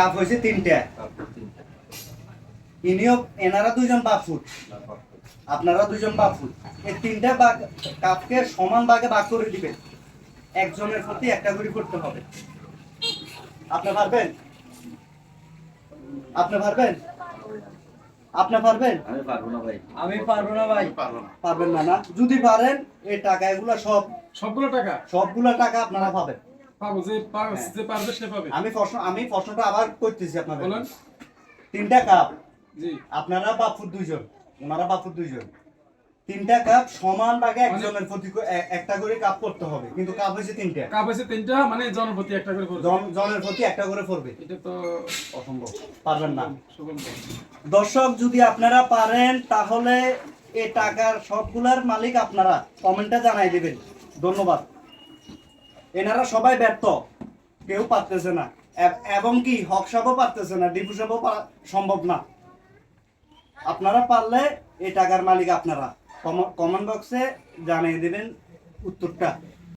Cup হয়েছে তিনটা। ইনিও এনারা দুইজন বাফুট আপনারা দুইজন বাফুট এই তিনটা বাঘ কাপকে সমান ভাগে ভাগ করে দিবেন একজনের প্রতি একটা করে করতে হবে। আপনি পারবেন? আপনি পারবেন? আপনি পারবেন? আমি পারব না ভাই। আমি পারব না ভাই। পারবেন না না? যদি পারেন এই টাকা এগুলো সব সবগুলো টাকা? সবগুলো টাকা আপনারা পাবেন। পাবো যে হ্যাঁ। যে পারবে সে পাবে। আমি প্রশ্ন আমি প্রশ্নটা আবার করতেছি আপনাদের। বলেন। তিনটা কাপ। জি। আপনারা বাপুর দুইজন। ওনারা বাপুর দুইজন। তিনটা কাপ সমান ভাগে মানে- একজনের প্রতি করে- একটা করে কাপ করতে হবে। কিন্তু কাপ হয়েছে তিনটা। কাপ আছে তিনটা মানে জনপ্রতি একটা করে জনের প্রতি একটা করে পড়বে। এটা তো অসম্ভব। পারবেন না। দর্শক যদি আপনারা পারেন তাহলে এই টাকার সবগুলার মালিক আপনারা। কমেন্টে জানাই দেবেন। ধন্যবাদ। এনারা সবাই ব্যর্থ। কেউ পারতেছে না। এবং কি, হক সাপও পারতেছে না, ডিপু সাপও সম্ভব না। আপনারা পারলে এই টাকার মালিক আপনারা। কমেন্ট বক্সে জানিয়ে দেবেন উত্তরটা।